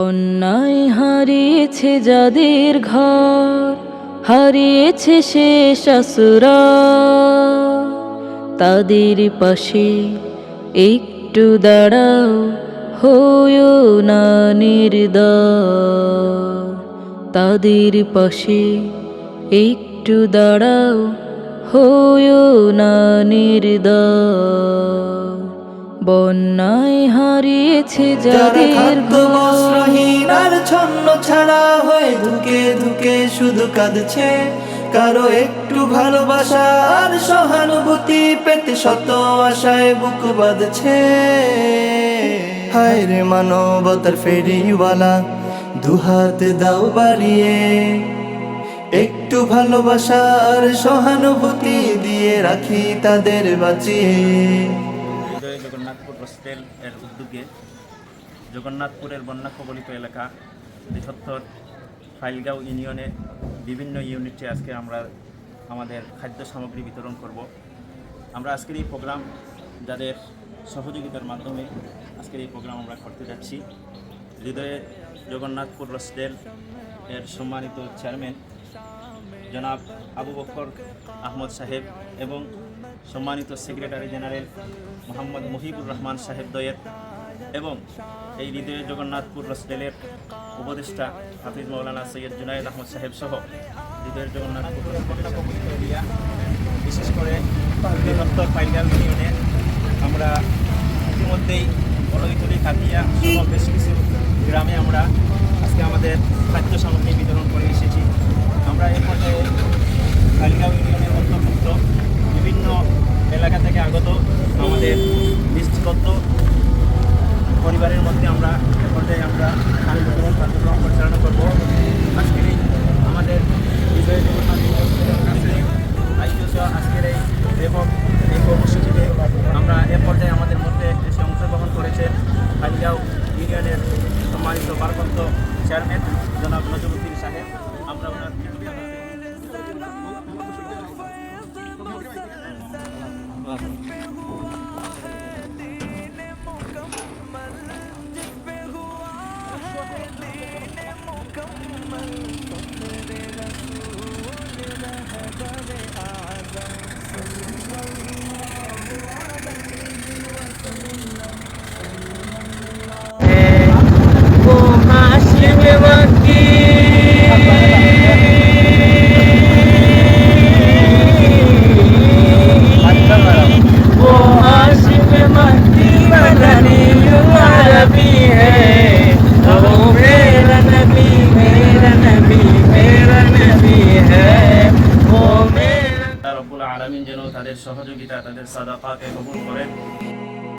অন্যায় হারিয়েছে যাদের ঘর হারিয়েছে সে শাশুরা তাদের পাশে একটু দাঁড়াও হইও না নির্দ তাদের পাশে একটু দাঁড়াও হইও না নির্দ বন্যায় হারিয়েছে যাদের ঘর ছন্ন ছাড়া হয়ে ধুকে ধুকে শুধু কাঁদছে। কারও একটু ভালোবাসা আর সহানুভূতি পেতে শত আশায় বুক বাঁধছে। হায় রে মানবতার ফেরিওয়ালা, দুহাত দাও বাড়িয়ে। একটু ভালোবাসা আর সহানুভূতি দিয়ে রাখি তাদের বাঁচিয়ে। জগন্নাথপুর হোস্টেল এর উদ্যোগে জগন্নাথপুরের বন্যা কবলিত এলাকা বৃহত্তর ফাইলগাঁও ইউনিয়নে বিভিন্ন ইউনিটে আজকে আমরা আমাদের খাদ্য সামগ্রী বিতরণ করব। আমরা আজকের এই প্রোগ্রাম যাদের সহযোগিতার মাধ্যমে আজকের এই প্রোগ্রাম আমরা করতে যাচ্ছি। হৃদয়ে জগন্নাথপুর হোস্টেল এর সম্মানিত চেয়ারম্যান জনাব আবু বকর আহমদ সাহেব এবং সম্মানিত সেক্রেটারি জেনারেল মোহাম্মদ মুহিবুর রহমান সাহেব দয়ের এবং এই হৃদয় জগন্নাথপুর হোস্টেলের উপদেষ্টা হাফিজ মৌলানা সৈয়দ জুনায়দ আহমদ সাহেব সহ হৃদয়ের জগন্নাথপুর বিশেষ করে বৃহত্তর পাইগাল ইউনিয়নে আমরা ইতিমধ্যেই বলইতলি কাতিয়া সহ বেশ কিছু গ্রামে আমরা আজকে আমাদের খাদ্য সামগ্রী বিতরণ করে এসেছি। আমরা এর পর্যায়ে কালিগাঁও ইউনিয়নের অন্তর্ভুক্ত বিভিন্ন এলাকা থেকে আগত আমাদের লিস্টবদ্ধ পরিবারের মধ্যে আমরা পর্যায়ে আমরা বিতরণ কার্যক্রম পরিচালনা করব। আজকের এই আমাদের বিজয় আয়োজিত আজকের এই এবং এই কর্মসূচিতে আমরা এ পর্যায়ে আমাদের মধ্যে এসে অংশগ্রহণ করেছেন কালিগাঁও ইউনিয়নের সম্মানিত ভারপ্রাপ্ত চেয়ারম্যান জনাব নজরুদ্দিন সাহেব। আমরা ওনার ذي مكمل فقد رسول ذهبا আলমিন যেন তাদের সহযোগিতা তাদের সাদাকাকে কবুল করেন।